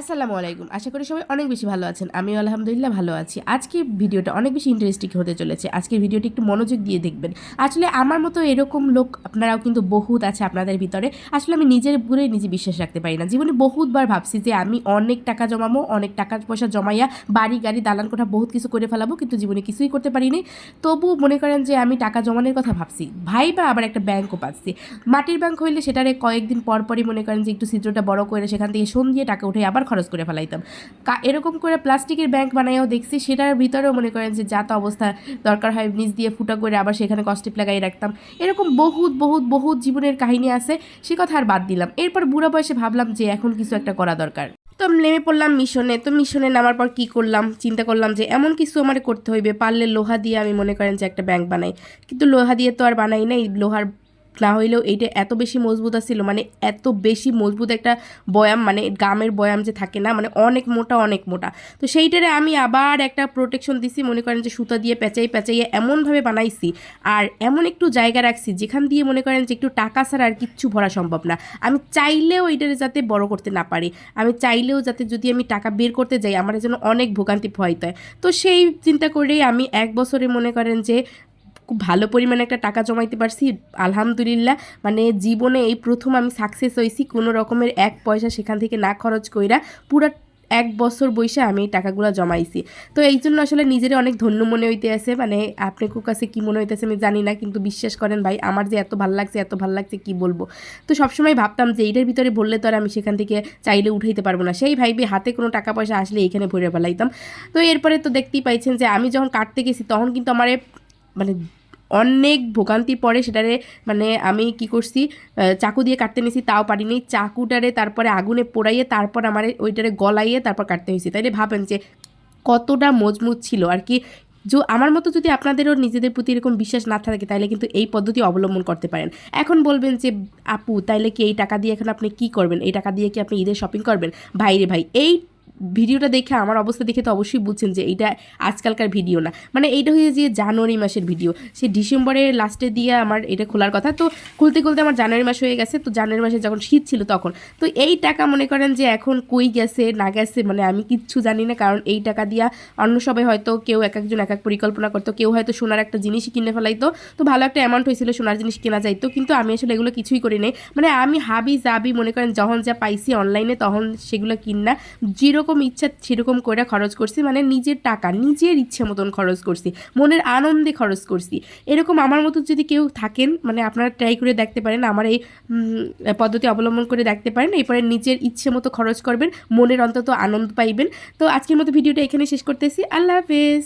আসসালামু আলাইকুম। আশা করি সবাই অনেক বেশি ভালো আছেন। আমিও আলহামদুলিল্লাহ ভালো আছি। আজকে ভিডিওটা অনেক বেশি ইন্টারেস্টিং হতে চলেছে। আজকের ভিডিওটি একটু মনোযোগ দিয়ে দেখবেন। আসলে আমার মতো এরকম লোক আপনারাও কিন্তু বহুত আছে আপনাদের ভিতরে। আসলে আমি নিজের উপরে নিজে বিশ্বাস রাখতে পারি না। জীবনে বহুতবার ভাবছি যে আমি অনেক টাকা জমাবো, অনেক টাকা পয়সা জমাইয়া বাড়ি, গাড়ি, দালান কোঠা বহুত কিছু করে ফেলাবো, কিন্তু জীবনে কিছুই করতে পারিনি তবু মনে করেন যে আমি টাকা জমানোর কথা ভাবছি। ভাই বা আবার একটা ব্যাংকও পাচ্ছি। মাটির ব্যাংক হইলে সেটারে কয়েকদিন পর পরই মনে করেন যে একটু ছিদ্রটা বড় করে সেখান থেকে সোন দিয়ে টাকা উঠে আবার খরচ করে ফেলাইতাম। এরকম করে প্লাস্টিকের ব্যাংক বানাইও দেখছি, সেটার ভিতরেও মনে করেন যে যা তো অবস্থা দরকার হয়, নিচ দিয়ে ফুটা করে আবার সেখানে কস্টিপ লাগাই রাখতাম। এরকম বহুত বহুত বহুত জীবনের কাহিনী আছে, সে কথা আর বাদ দিলাম। এরপর বুড়া বয়সে ভাবলাম যে এখন কিছু একটা করা দরকার। তো আমি নেমে পড়লাম মিশনে, তো মিশনে নামার পর কি করলাম? চিন্তা করলাম যে এমন কিছু আমার করতে হইবে, পারলে লোহা দিয়ে আমি মনে করেন যে একটা ব্যাংক বানাই। কিন্তু লোহা দিয়ে তো আর বানাই নাই, লোহার না হইলেও এইটা এত বেশি মজবুত ছিল মানে এত বেশি মজবুত একটা বয়াম মানে গামের বয়াম যে থাকে না মানে অনেক মোটা অনেক মোটা। তো সেইটারে আমি আবার একটা প্রোটেকশন দিছি, মনে করেন যে সুতা দিয়ে পেঁচাই, পেঁচাইয়ে এমনভাবে বানাইছি, আর এমন একটু জায়গা রাখছি, যেখান দিয়ে মনে করেন যে একটু টাকা ছাড়া আর কিচ্ছু ভরা সম্ভব না। আমি চাইলেও এটারে যাতে বড় করতে না পারি, আমি চাইলেও যাতে যদি আমি টাকা বের করতে যাই, আমার যেন অনেক ভোগান্তি ভয়তে হয়। তো সেই চিন্তা করেই আমি এক বছরে মনে করেন যে খুব ভালো পরিমাণে একটা টাকা জমাইতে পারছি। আলহামদুলিল্লাহ মানে জীবনে এই প্রথম আমি সাকসেস হয়েছি। কোনো রকমের এক পয়সা সেখান থেকে না খরচ কইরা পুরা এক বছর বৈশা আমি এই টাকাগুলো জমাইছি। তো এই জন্য আসলে নিজের অনেক ধন্য মনে হইতে আছে। মানে আপনার কাছে কি মনে হইতেছে আমি জানি না, কিন্তু বিশ্বাস করেন ভাই, আমার যে এত ভালো লাগছে, এত ভালো লাগছে কি বলব? তো সবসময় ভাবতাম যে এইটার ভিতরে বললে তো আর আমি সেখান থেকে চাইলে উঠাইতে পারব না। সেই ভাইবে হাতে কোনো টাকা পয়সা আসলে এইখানে ভরে ফেলাইতাম। তো এরপরে তো দেখতেই পাইছেন যে আমি যখন কাটতে গেছি, তখন কিন্তু আমার মানে অনেক ভোগান্তি পরে সেটারে মানে আমি কি করছি চাকু দিয়ে কাটতে নিয়েছি তাও পারিনি। চাকুটারে তারপরে আগুনে পোড়াইয়ে তারপর আমার ওইটারে গলাইয়ে তারপর কাটতে হয়েছে। তাইলে ভাবেন যে কতটা মজবুত ছিল আর কি। যে, আমার মতো যদি আপনাদেরও নিজেদের প্রতি এরকম বিশ্বাস না থাকে তাহলে কিন্তু এই পদ্ধতি অবলম্বন করতে পারেন। এখন বলবেন যে, আপু, তাইলে কি এই টাকা দিয়ে এখন আপনি কি করবেন? এই টাকা দিয়ে কি আপনি ঈদের শপিং করবেন? ভাই রে ভাই, এই ভিডিওটা দেখে, আমার অবস্থা দেখে তো অবশ্যই বুঝছেন যে এইটা আজকালকার ভিডিও না। মানে এইটা হয়ে যে জানুয়ারি মাসের ভিডিও, সে ডিসেম্বরের লাস্টে দিয়ে আমার এটা খোলার কথা। তো খুলতে খুলতে আমার জানুয়ারি মাস হয়ে গেছে, তো জানুয়ারি মাসে যখন শীত ছিল তখন। তো এই টাকা মনে করেন যে এখন কই গেছে, না গেছে মানে আমি কিচ্ছু জানি না। কারণ এই টাকা দিয়া অন্য সবাই হয়তো কেউ এক একজন এক এক পরিকল্পনা করতো, কেউ হয়তো সোনার একটা জিনিসই কিনে ফেলাইতো। তো ভালো একটা অ্যামাউন্ট হয়েছিল সোনার জিনিস কেনা যাইতো। কিন্তু আমি আসলে এগুলো কিছুই করি নাই। মানে আমি হাবি জাবি মনে করেন যখন যা পাইছি অনলাইনে তখন সেগুলো কিনা। যেরকম ইচ্ছা সেরকম করে খরচ করছি মানে নিজের টাকা, নিজের ইচ্ছে মতন খরচ করছি, মনের আনন্দে খরচ করছি। এরকম আমার মতো যদি কেউ থাকেন মানে আপনারা ট্রাই করে দেখতে পারেন, আমার এই পদ্ধতি অবলম্বন করে দেখতে পারেন, এরপরে নিজের ইচ্ছে মতো খরচ করবেন, মনের অন্তত আনন্দ পাইবেন। তো আজকের মতো ভিডিওটা এখানে শেষ করতেছি, আল্লাহ হাফেজ।